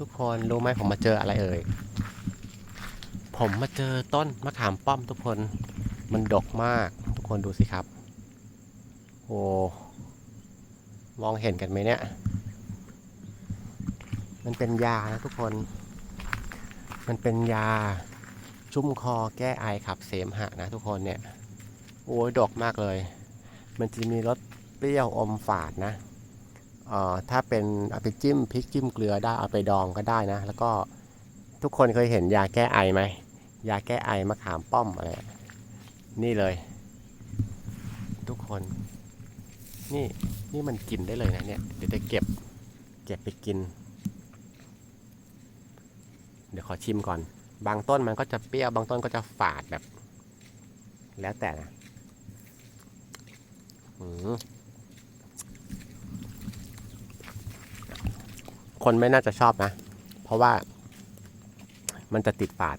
ทุกคนรู้ไหมผมมาเจออะไรเอ่ย ผมมาเจอต้นมะขามป้อมทุกคนมันดกมากทุกคนดูสิครับ โอ้มองเห็นกันไหมเนี่ย มันเป็นยานะทุกคน มันเป็นยาชุ่มคอแก้ไอขับเสมหะนะทุกคนเนี่ย โอ้ยดกมากเลย มันจะมีรสเปรี้ยวอมฝาดนะ ถ้าเป็นเอาไปจิ้มพริกจิ้มเกลือได้เอาไปดองก็ได้นะ แล้วก็ทุกคนเคยเห็นยาแก้ไอไหมยาแก้ไอมะขามป้อมอะไรนี่เลย ทุกคน นี่นี่มันกินได้เลยนะเนี่ยเดี๋ยวจะเก็บเก็บไปกิน เดี๋ยวขอชิมก่อน บางต้นมันก็จะเปรี้ยวบางต้นก็จะฝาดแบบ แล้วแต่นะอืม คนไม่น่าจะชอบนะ เพราะว่ามันจะติดปาก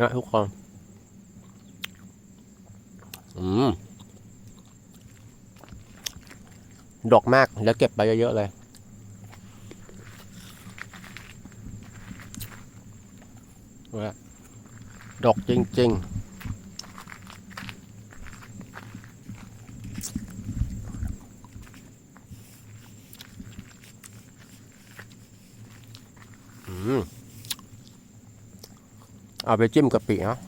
นะทุกคน อืมดกมาก แล้วเก็บไปเยอะ ๆ เลยเนี่ยดกจริง ๆ เอาไปจิ้มกะปิเนาะ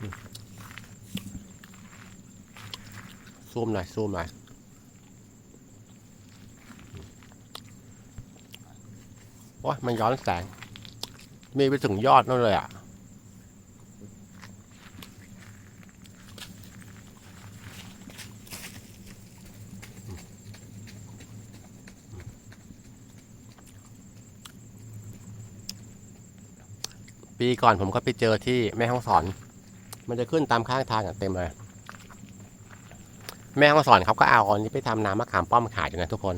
อืมซูมหน่อยซูมหน่อยโอ้ยมันย้อนแสง มีไปถึงยอดนั่นเลยอะ ปีก่อนผมก็ไปเจอที่แม่ห้องสอน มันจะขึ้นตามข้างทางอะเต็มเลย แม่ห้องสอนเขาก็เอาอันนี้ไปทำน้ำมะขามป้อมขายอยู่นะทุกคน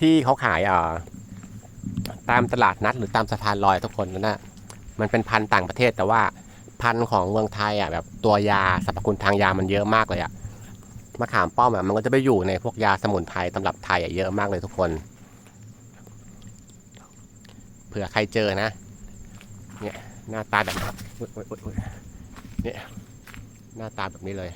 ที่เขาขายอ่าตามตลาดนัดหรือตามสะพานลอยทุกคนนั่นนะมันเป็นพันธุ์ต่างประเทศแต่ว่าพันธุ์ของเมืองไทยอะแบบตัวยาสรรพคุณทางยามันเยอะมากเลยอะมะขามป้อมอะมันก็จะไปอยู่ในพวกยาสมุนไพรตำรับไทยอะเยอะมากเลยทุกคน ผื่อใครเจอนะ เนี่ยหน้าตาแบบนี้เนี่ยหน้าตาแบบนี้เลย